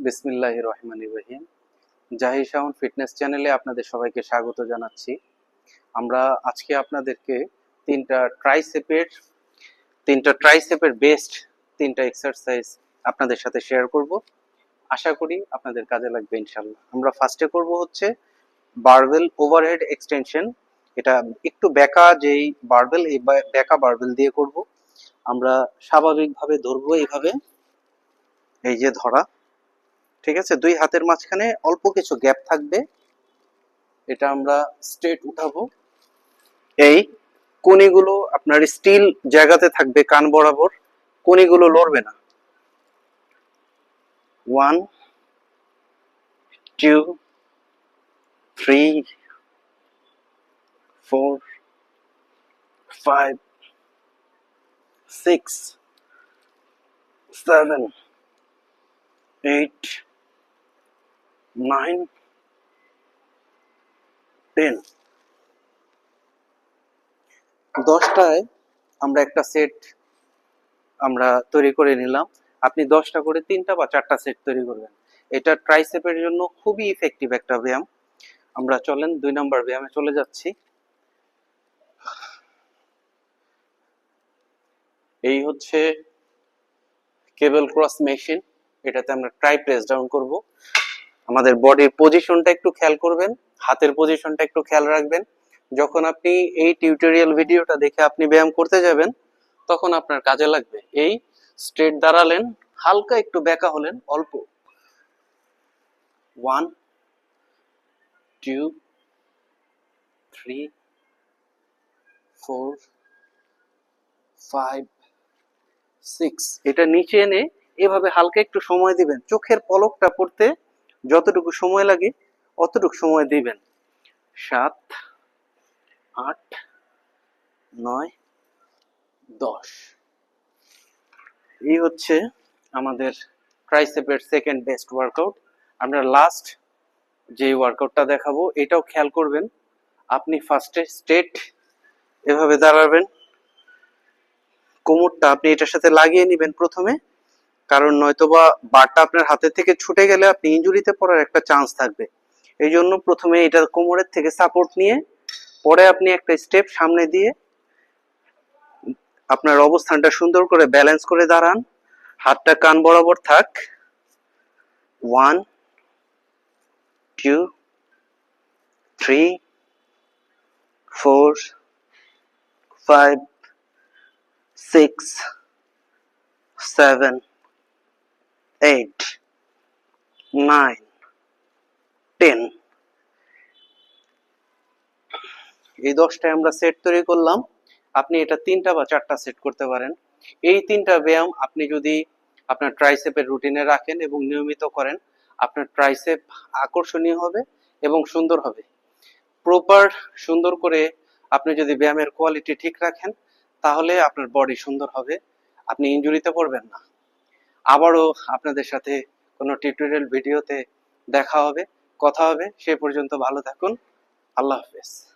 বিসমিল্লাহ রহমান রহিম। জাহি শাহন ফিটনেস চ্যানেলে আপনাদের সবাইকে স্বাগত জানাচ্ছি। আমরা আজকে আপনাদেরকে তিনটা ট্রাইসেপের তিনটা ট্রাইসেপের বেস্ট তিনটা এক্সারসাইজ আপনাদের সাথে শেয়ার করব। আশা করি আপনাদের কাজে লাগবে ইনশাল্লাহ আমরা ফার্স্টে করব হচ্ছে বারবেল ওভারহেড এক্সটেনশন এটা একটু বেঁকা যেই বারবেল এই বা- বেঁকা বারবেল দিয়ে করব। আমরা স্বাভাবিকভাবে ধরবো এইভাবে। এই যে ধরা। ঠিক আছে? দুই হাতের মাঝখানে অল্প কিছু গ্যাপ থাকবে। এটা আমরা স্ট্রেট উঠাবো। এই কোনিগুলো আপনার স্টিল জায়গাতে থাকবে কান বরাবর। কোনিগুলো লড়বে না। One two three four five six seven eight nine ten দশটায় আমরা একটা সেট আমরা তৈরি করে নিলাম। আপনি দশটা করে তিনটা বা চারটা সেট তৈরি করবেন। এটা ট্রাইসেপের জন্য খুবই ইফেক্টিভ একটা ব্যায়াম। আমরা চলেন দুই নম্বর ব্যায়ামে চলে যাচ্ছি। এই হচ্ছে কেবল ক্রস মেশিন এটাতে আমরা ট্রাই প্রেস ডাউন করব। আমাদের বডির পজিশনটা একটু খেয়াল করবেন, হাতের পজিশনটা একটু খেয়াল রাখবেন। যখন আপনি এই টিউটোরিয়াল ভিডিওটা দেখে আপনি ব্যায়াম করতে যাবেন, তখন আপনার কাজে লাগবে এই স্ট্রেট দাঁড়ালেন, হালকা একটু বেঁকা হলেন, অল্প। One two three four five six এটা নিচে এনে এভাবে হালকা একটু সময় দিবেন। চোখের পলকটা পড়তে যতটুকু সময় লাগে, অতটুকু সময় দিবেন। সাত, আট, নয়, দশ। এই হচ্ছে আমাদের ট্রাইসেপের সেকেন্ড বেস্ট ওয়ার্কআউট আমরা লাস্ট যে ওয়ার্কআউটটা দেখাবো, এটাও খেয়াল করবেন। আপনি ফার্স্টে স্টেট এভাবে দাঁড়াবেন। কোমরটা আপনি এটার সাথে লাগিয়ে নেবেন প্রথমে। কারণ নয়তোবা বারটা আপনার হাতে থেকে ছুটে গেলে আপনি ইঞ্জুরিতে পড়ার একটা চান্স থাকবে। এই জন্য প্রথমে এটা কোমরের থেকে সাপোর্ট নিয়ে, পরে আপনি একটা স্টেপ সামনে দিয়ে আপনার অবস্থানটা সুন্দর করে ব্যালেন্স করে দাঁড়ান। হাতটা কান বরাবর থাক। One two three four five six seven eight nine ten এই দশটায় আমরা সেট তৈরি করলাম। আপনি এটা তিনটা বা চারটা সেট করতে পারেন। এই তিনটা ব্যায়াম আপনি যদি আপনার ট্রাইসেপের রুটিনে রাখেন এবং নিয়মিত করেন, আপনার ট্রাইসেপ আকর্ষণীয় হবে এবং সুন্দর হবে। প্রপার সুন্দর করে আপনি যদি ব্যায়ামের কোয়ালিটি ঠিক রাখেন, তাহলে আপনার বডি সুন্দর হবে। আপনি ইনজুরিতে পড়বেন না। আবারও আপনাদের সাথে কোনো টিউটোরিয়াল ভিডিওতে দেখা হবে, কথা হবে, সে পর্যন্ত ভালো থাকুন। আল্লাহ হাফেজ।